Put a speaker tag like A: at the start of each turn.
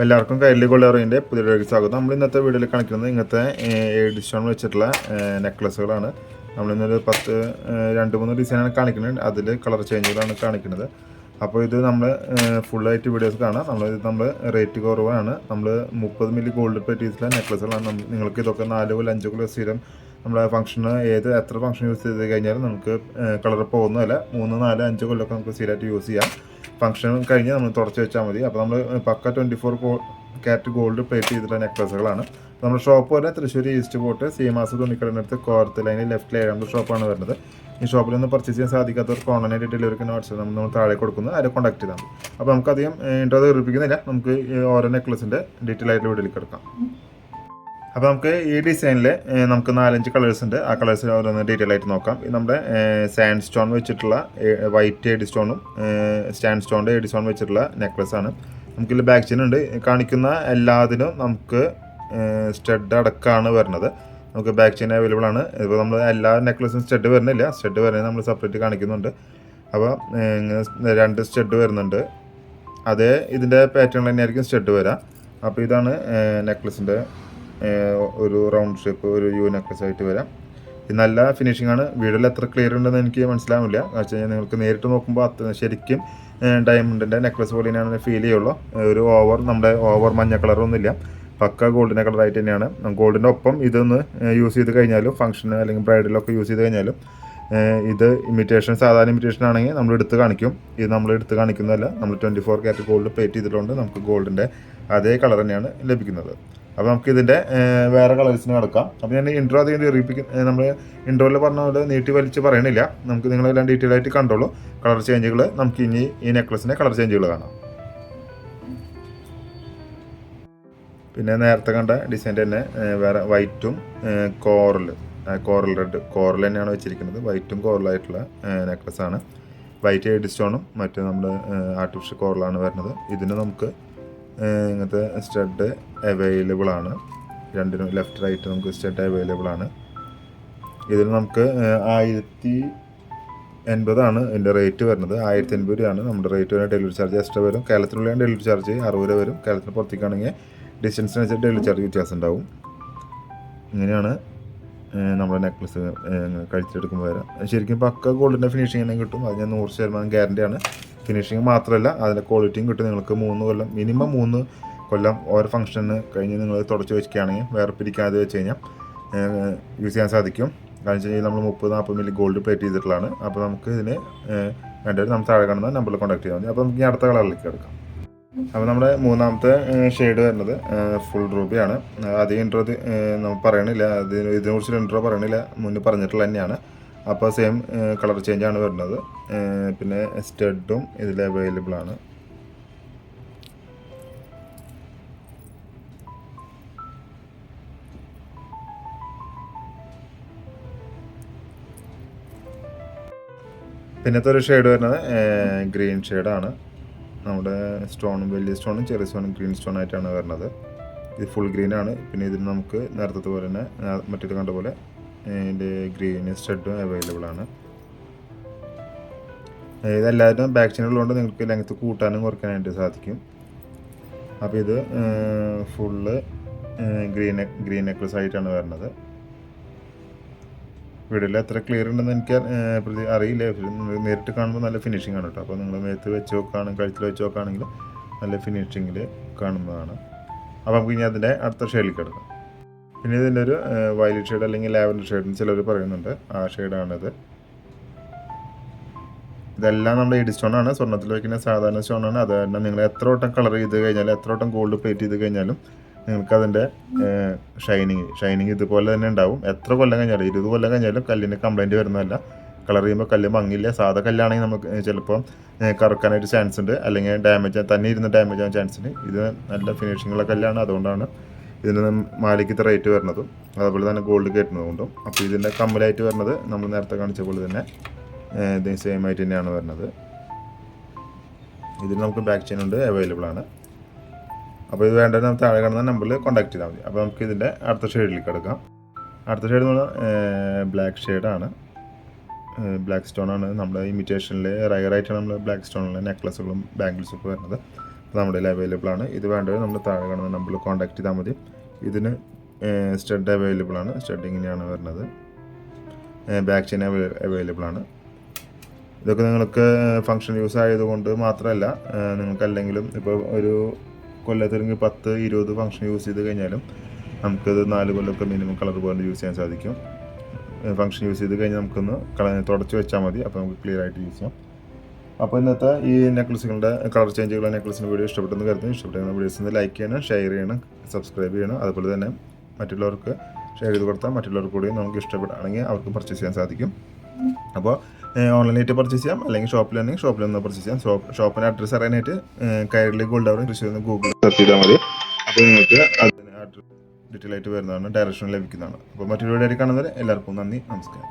A: എല്ലാവർക്കും കയ്യിൽ കൊള്ളറിന്റെ പുതിയ സ്വാഗതം. നമ്മൾ ഇന്നത്തെ വീഡിയോയിൽ കാണിക്കുന്നത് ഇങ്ങനത്തെ ഡിസ്കൗണ്ട് വെച്ചിട്ടുള്ള നെക്ലസുകളാണ് നമ്മളിന്നൊരു പത്ത് രണ്ട് മൂന്ന് ഡിസൈനാണ് കാണിക്കുന്നത്. അതിൽ കളർ ചേഞ്ചുകളാണ് കാണിക്കുന്നത്. അപ്പോൾ ഇത് നമ്മൾ ഫുള്ളായിട്ട് വീഡിയോസ് കാണാം. നമ്മൾ ഇത് നമ്മൾ റേറ്റ് കുറവാണ്. നമ്മൾ മുപ്പത് മില്ലി ഗോൾഡ് പറ്റീസിലെ നെക്ലസുകളാണ് നമ്മൾ നിങ്ങൾക്ക് ഇതൊക്കെ നാല് കൊല്ലം അഞ്ച് കൊല്ലം സ്ഥിരം നമ്മളെ ഫംഗ്ഷന് ഏത് എത്ര ഫംഗ്ഷൻ യൂസ് ചെയ്ത് കഴിഞ്ഞാലും നമുക്ക് കളർ പോകുന്നതല്ല. മൂന്ന് നാല് അഞ്ച് കൊല്ലമൊക്കെ നമുക്ക് സ്ഥിരമായിട്ട് യൂസ് ചെയ്യാം. ഫംഗ്ഷൻ കഴിഞ്ഞ് നമ്മൾ തുടച്ച് വെച്ചാൽ മതി. അപ്പോൾ നമ്മൾ pucca twenty four carat gold plate ചെയ്തിട്ടുള്ള നെക്ലസുകളാണ് നമ്മുടെ ഷോപ്പ് വരെ തൃശ്ശൂർ ഈസ്റ്റ് പോട്ട് സീമാസ് തുണിക്കടനടുത്ത് കോർത്ത് ലൈനിൽ ലെഫ്റ്റ് ഏഴാമത്തെ ഷോപ്പാണ് വരുന്നത്. ഈ ഷോപ്പിൽ നിന്ന് പർച്ചേസ് ചെയ്യാൻ സാധിക്കാത്തവർക്ക് ഓൺലൈനായിട്ട് ഡെലിവറിക്ക് വാട്സപ്പ് നമ്മൾ നമ്മൾ താഴെ കൊടുക്കുന്നത് അതിൽ കോൺടാക്ട് ചെയ്താൽ മതി. അപ്പോൾ നമുക്കധികം ഇൻട്രോ തീർപ്പിക്കുന്നില്ല നമുക്ക് ഓരോ നെക്ലസിന്റെ ഡീറ്റെയിൽ ആയിട്ട് വീട്ടിലേക്ക് എടുക്കാം. അപ്പോൾ നമുക്ക് ഈ ഡിസൈനിൽ നമുക്ക് നാലഞ്ച് കളേഴ്സ് ഉണ്ട്. ആ കളേഴ്സ് ഓരോന്ന് ഡീറ്റെയിൽ ആയിട്ട് നോക്കാം. നമ്മുടെ സാൻഡ് സ്റ്റോൺ വെച്ചിട്ടുള്ള വൈറ്റ് എഡി സ്റ്റോണും സ്റ്റാൻഡ് സ്റ്റോണിന്റെ എഡി സ്റ്റോൺ വെച്ചിട്ടുള്ള നെക്ലസ് ആണ്. നമുക്കിതിൽ ബാക്ക് ചെയിൻ ഉണ്ട്. കാണിക്കുന്ന എല്ലാത്തിനും നമുക്ക് സ്റ്റഡ് അടക്കമാണ് വരുന്നത്. നമുക്ക് ബാക്ക് ചെയിൻ അവൈലബിൾ ആണ്. ഇപ്പോൾ നമ്മൾ എല്ലാ നെക്ലസും സ്റ്റഡ് വരുന്നില്ല. സ്റ്റഡ് വരുന്നത് നമ്മൾ സെപ്പറേറ്റ് കാണിക്കുന്നുണ്ട്. അപ്പോൾ രണ്ട് സ്റ്റഡ് വരുന്നുണ്ട്. അതേ ഇതിന്റെ പാറ്റേൺ തന്നെയായിരിക്കും സ്റ്റഡ് വരാം. അപ്പോൾ ഇതാണ് നെക്ലസിന്റെ ഒരു റൗണ്ട് ഷേപ്പ് ഒരു യു നെക്ലസ് ആയിട്ട് വരാം. ഇത് നല്ല ഫിനിഷിംഗ് ആണ്. വീഡിയോയിൽ എത്ര ക്ലിയർ ഉണ്ടെന്ന് എനിക്ക് മനസ്സിലാവില്ല കഴിഞ്ഞാൽ നിങ്ങൾക്ക് നേരിട്ട് നോക്കുമ്പോൾ അത്ര ശരിക്കും ഡയമണ്ടിന്റെ നെക്ലസ് പോലെ തന്നെയാണ് ഫീൽ ചെയ്യുള്ളൂ. ഒരു ഓവർ നമ്മുടെ ഓവർ മഞ്ഞ കളറൊന്നുമില്ല പക്ക ഗോൾഡിന്റെ കളറായിട്ട് തന്നെയാണ്. ഗോൾഡിന്റെ ഒപ്പം ഇതൊന്ന് യൂസ് ചെയ്ത് കഴിഞ്ഞാലും ഫംഗ്ഷന് അല്ലെങ്കിൽ ബ്രൈഡിലൊക്കെ യൂസ് ചെയ്ത് കഴിഞ്ഞാലും ഇത് ഇമിറ്റേഷൻ സാധാരണ ഇമിറ്റേഷൻ ആണെങ്കിൽ നമ്മൾ എടുത്ത് കാണിക്കും. ഇത് നമ്മൾ എടുത്ത് കാണിക്കുന്നതല്ല. നമ്മൾ twenty four carat gold plate ചെയ്തിട്ടുണ്ട് നമുക്ക് ഗോൾഡിന്റെ അതേ കളർ തന്നെയാണ് ലഭിക്കുന്നത്. അപ്പോൾ നമുക്ക് ഇതിന്റെ വേറെ കളേഴ്സിന് കിടക്കാം. അപ്പോൾ ഞാൻ ഇൻട്രോ അധികം ദീർഘിപ്പിക്കും നമ്മൾ ഇൻട്രോയിൽ പറഞ്ഞ പോലെ നീട്ടി വലിച്ച് പറയണില്ല. നമുക്ക് നിങ്ങളെല്ലാം ഡീറ്റെയിൽ ആയിട്ട് കണ്ടോളൂ. കളർ ചേഞ്ചുകൾ നമുക്ക് ഇനി ഈ നെക്ലസിന്റെ കളർ ചേഞ്ചുകൾ കാണാം. പിന്നെ നേരത്തെ കണ്ട ഡിസൈൻ തന്നെ വേറെ വൈറ്റും കോറൽ കോറൽ റെഡ് കോറൽ തന്നെയാണ് വെച്ചിരിക്കുന്നത്. വൈറ്റും കോറലായിട്ടുള്ള നെക്ലസ് ആണ് വൈറ്റ് എയ്ഡ് സ്റ്റോണും മറ്റേ നമ്മുടെ ആർട്ടിഫിഷ്യൽ കോറലാണ് വരുന്നത്. ഇതിന് നമുക്ക് ഇങ്ങനത്തെ സ്റ്റഡ് അവൈലബിൾ ആണ്. രണ്ടിനും ലെഫ്റ്റ് റൈറ്റ് നമുക്ക് സ്റ്റഡ് അവൈലബിൾ ആണ്. ഇതിന് നമുക്ക് ആയിരത്തി എൺപതാണ് ഇതിന്റെ റേറ്റ് വരുന്നത്. ആയിരത്തി എൺപത് രൂപയാണ് നമ്മുടെ റേറ്റ് വരുന്ന ഡെലിവറി ചാർജ് എക്സ്ട്രാ വരും. കേരളത്തിലുള്ള ഡെലിവറി ചാർജ് അറുപത് രൂപ വരും. കേരളത്തിന് പുറത്തേക്കാണെങ്കിൽ ഡിസ്റ്റൻസിനനുസരിച്ച് ഡെലിവറി ചാർജ് വ്യത്യാസം ഉണ്ടാവും. ഇങ്ങനെയാണ് നമ്മുടെ നെക്ലസ് കഴിച്ചെടുക്കുമ്പോൾ വരാം. ശരിക്കും പക്ക ഗോൾഡിന്റെ ഫിനിഷിംഗ് തന്നെ കിട്ടും. അത് ഞാൻ നൂറ് ശതമാനം ഗ്യാരണ്ടിയാണ് ഫിനിഷിങ് മാത്രമല്ല അതിന്റെ ക്വാളിറ്റിയും കിട്ടും. നിങ്ങൾക്ക് മൂന്ന് കൊല്ലം മിനിമം മൂന്ന് കൊല്ലം ഓരോ ഫംഗ്ഷന് കഴിഞ്ഞ് നിങ്ങൾ തുടച്ച് വെച്ചിരിക്കുകയാണെങ്കിൽ വേറെ പിരിക്കാതെ വെച്ച് കഴിഞ്ഞാൽ യൂസ് ചെയ്യാൻ സാധിക്കും. കാരണം വെച്ച് കഴിഞ്ഞാൽ നമ്മൾ മുപ്പത് നാൽപ്പത് മില്ലി ഗോൾഡ് പ്ലേറ്റ് ചെയ്തിട്ടുള്ളതാണ്. അപ്പോൾ നമുക്ക് ഇതിന് വേണ്ടവർ നമ്മൾ താഴെ കാണുന്ന നമ്പറിൽ കോൺടാക്ട് ചെയ്താൽ മതി. അപ്പോൾ നമുക്ക് ഈ അടുത്ത കളറിലേക്ക് എടുക്കാം അപ്പോൾ നമ്മുടെ മൂന്നാമത്തെ ഷെയ്ഡ് വരുന്നത് ഫുൾ റൂബിയാണ് അധികം ഇൻട്രോ നമ്മൾ പറയണില്ല. അത് ഇതിനെക്കുറിച്ചൊരു ഇൻട്രോ പറയണില്ല. മുന്നേ പറഞ്ഞിട്ടുള്ള തന്നെയാണ്. അപ്പോൾ സെയിം കളർ ചേഞ്ച് ആണ് വരുന്നത്. പിന്നെ സ്റ്റഡും ഇതിൽ അവൈലബിൾ ആണ്. പിന്നത്തെ ഒരു ഷെയ്ഡ് വരുന്നത് ഗ്രീൻ ഷെയ്ഡാണ് നമ്മുടെ സ്റ്റോണും വലിയ സ്റ്റോണും ചെറിയ സ്റ്റോണും ഗ്രീൻ സ്റ്റോൺ ആയിട്ടാണ് വരുന്നത്. ഇത് ഫുൾ ഗ്രീൻ ആണ്. പിന്നെ ഇതിന് നമുക്ക് നേരത്തെ പോലെ തന്നെ മറ്റേത് കണ്ട പോലെ ഇതിന്റെ ഗ്രീൻ സ്റ്റഡും അവൈലബിൾ ആണ്. ഇതെല്ലാവരും ബാക്ക് ചെയിനുള്ളതുകൊണ്ട് നിങ്ങൾക്ക് ലെങ്ത്ത് കൂട്ടാനും കുറയ്ക്കാനായിട്ട് സാധിക്കും. അപ്പോൾ ഇത് ഫുള്ള് ഗ്രീൻ ഗ്രീൻ നെക്ലസ് ആയിട്ടാണ് വരുന്നത്. വീഡിയോയിൽ എത്ര ക്ലിയർ ഉണ്ടെന്ന് എനിക്ക് പ്രതി അറിയില്ല. നേരിട്ട് കാണുമ്പോൾ നല്ല ഫിനിഷിംഗ് ആണ് കേട്ടോ. അപ്പോൾ നിങ്ങൾ മേത്ത് വെച്ച് നോക്കുകയാണെങ്കിൽ കഴുത്തിൽ വെച്ച് നോക്കുകയാണെങ്കിൽ നല്ല ഫിനിഷിങ്ങിൽ കാണുന്നതാണ്. അപ്പോൾ നമുക്ക് ഇനി അതിന്റെ അടുത്ത ഷെയിലിൽ കിടക്കാം. പിന്നെ ഇതിന്റെ ഒരു വയലറ്റ് ഷെയ്ഡ് അല്ലെങ്കിൽ ലാവൻഡർ ഷെയ്ഡ് ചിലർ പറയുന്നുണ്ട്. ആ ഷെയ്ഡാണിത് ഇതെല്ലാം നമ്മുടെ എഡി സ്റ്റോൺ ആണ്. സ്വർണത്തിൽ വയ്ക്കുന്ന സാധാരണ സ്റ്റോൺ ആണ്. അത് കാരണം നിങ്ങൾ എത്ര വട്ടം കളർ ചെയ്ത് കഴിഞ്ഞാലും എത്ര വട്ടം ഗോൾഡ് പ്ലേറ്റ് ചെയ്ത് കഴിഞ്ഞാലും നിങ്ങൾക്ക് അതിന്റെ ഷൈനിങ് ഷൈനിങ് ഇതുപോലെ തന്നെ ഉണ്ടാവും. എത്ര കൊല്ലം കഴിഞ്ഞാലും ഇരുപത് കൊല്ലം കഴിഞ്ഞാലും കല്ലിന് കംപ്ലൈന്റ് വരുന്നതല്ല. കളർ ചെയ്യുമ്പോൾ കല്ല് മങ്ങില്ല. സാധാ കല്ലാണെങ്കിൽ നമുക്ക് ചിലപ്പോൾ കറക്കാനായിട്ട് ചാൻസ് ഉണ്ട്. അല്ലെങ്കിൽ ഡാമേജ് തന്നെ ഇരുന്ന് ഡാമേജ് ആവാൻ ചാൻസ് ഉണ്ട്. ഇത് നല്ല ഫിനിഷിങ്ങുള്ള കല്ലാണ്. അതുകൊണ്ടാണ് ഇതിന് മാലിക്ക് ഇത്ര റേറ്റ് വരുന്നതും അതുപോലെ തന്നെ ഗോൾഡ് കയറ്റുന്നതുകൊണ്ടും അപ്പോൾ ഇതിന്റെ കമ്മലായിട്ട് വരുന്നത് നമ്മൾ നേരത്തെ കാണിച്ച പോലെ തന്നെ ഇതിന് ഇത് സെയിം ആയിട്ട് തന്നെയാണ് വരുന്നത്. ഇതിന് നമുക്ക് ബാക്ക് ചെയിൻ ഉണ്ട് അവൈലബിൾ ആണ്. അപ്പോൾ ഇത് വേണ്ടത് നമുക്ക് താഴെ കാണുന്ന നമ്പറിൽ കോൺടാക്ട് ചെയ്താൽ മതി. അപ്പോൾ നമുക്ക് ഇതിന്റെ അടുത്ത ഷെയ്ഡിലേക്ക് എടുക്കാം അടുത്ത ഷെയ്ഡ് എന്ന് പറഞ്ഞാൽ ബ്ലാക്ക് ഷെയ്ഡാണ് ബ്ലാക്ക് സ്റ്റോൺ ആണ്. നമ്മുടെ ഇമിറ്റേഷനിൽ റയറായിട്ടാണ് നമ്മൾ ബ്ലാക്ക് സ്റ്റോണിലെ നെക്ലസുകളും ബാംഗിൾസും ഒക്കെ വരുന്നത്. നമ്മുടെ കയ്യിൽ അവൈലബിൾ ആണ്. ഇത് വേണ്ടവർ നമ്മൾ താഴെ കാണുന്ന നമ്പറിൽ കോൺടാക്ട് ചെയ്താൽ മതി. ഇതിന് സ്റ്റഡ് അവൈലബിൾ ആണ്. സ്റ്റഡ് ഇങ്ങനെയാണ് വരുന്നത്. ബാക്ക് ചെയിൻ അവൈലബിൾ ആണ്. ഇതൊക്കെ നിങ്ങൾക്ക് ഫങ്ഷൻ യൂസ് ആയതുകൊണ്ട് മാത്രമല്ല നിങ്ങൾക്ക് അല്ലെങ്കിലും ഇപ്പോൾ ഒരു കൊല്ലത്തിലെങ്കിൽ പത്ത് ഇരുപത് ഫങ്ഷൻ യൂസ് ചെയ്ത് കഴിഞ്ഞാലും നമുക്കത് നാല് കൊല്ലമൊക്കെ മിനിമം കളർ പോലെ യൂസ് ചെയ്യാൻ സാധിക്കും. ഫങ്ഷൻ യൂസ് ചെയ്ത് കഴിഞ്ഞാൽ നമുക്കൊന്ന് കള തുടച്ച് വെച്ചാൽ മതി. അപ്പോൾ നമുക്ക് ക്ലിയർ ആയിട്ട് യൂസ് ചെയ്യാം. അപ്പോൾ ഇന്നത്തെ ഈ നെക്ലസുകളുടെ കളർ ചേഞ്ചുകളുടെ നെക്ലസിന്റെ വീഡിയോ ഇഷ്ടപ്പെട്ടെന്ന് കരുതുന്നു. ഇഷ്ടപ്പെടുന്ന വീഡിയോസിന് ലൈക്ക് ചെയ്യണം ഷെയർ ചെയ്യണം സബ്സ്ക്രൈബ് ചെയ്യണം. അതുപോലെ തന്നെ മറ്റുള്ളവർക്ക് ഷെയർ ചെയ്ത് കൊടുത്താൽ മറ്റുള്ളവർക്ക് കൂടി നമുക്ക് ഇഷ്ടപ്പെടുകയാണെങ്കിൽ അവർക്ക് പർച്ചേസ് ചെയ്യാൻ സാധിക്കും. അപ്പോൾ ഓൺലൈനായിട്ട് പർച്ചേസ് ചെയ്യാം. അല്ലെങ്കിൽ ഷോപ്പിൽ തന്നെ ഷോപ്പിൽ നിന്ന് പർച്ചേസ് ചെയ്യാം. ഷോപ്പ് ഷോപ്പിന്റെ അഡ്രസ്സ് അറിയാനായിട്ട് കയറിലേക്ക് ഗോൾഡ് അവർ തൃശ്ശൂരിൽ നിന്ന് ഗൂഗിൾ സെർച്ച് ചെയ്താൽ മതി. അപ്പോൾ നിങ്ങൾക്ക് അതിന് അഡ്രസ് ഡീറ്റെയിൽ ആയിട്ട് വരുന്നതാണ് ഡയറക്ഷൻ ലഭിക്കുന്നതാണ്. അപ്പോൾ മറ്റൊരു വീഡിയോ കാണുന്നവരെ എല്ലാവർക്കും നന്ദി നമസ്കാരം.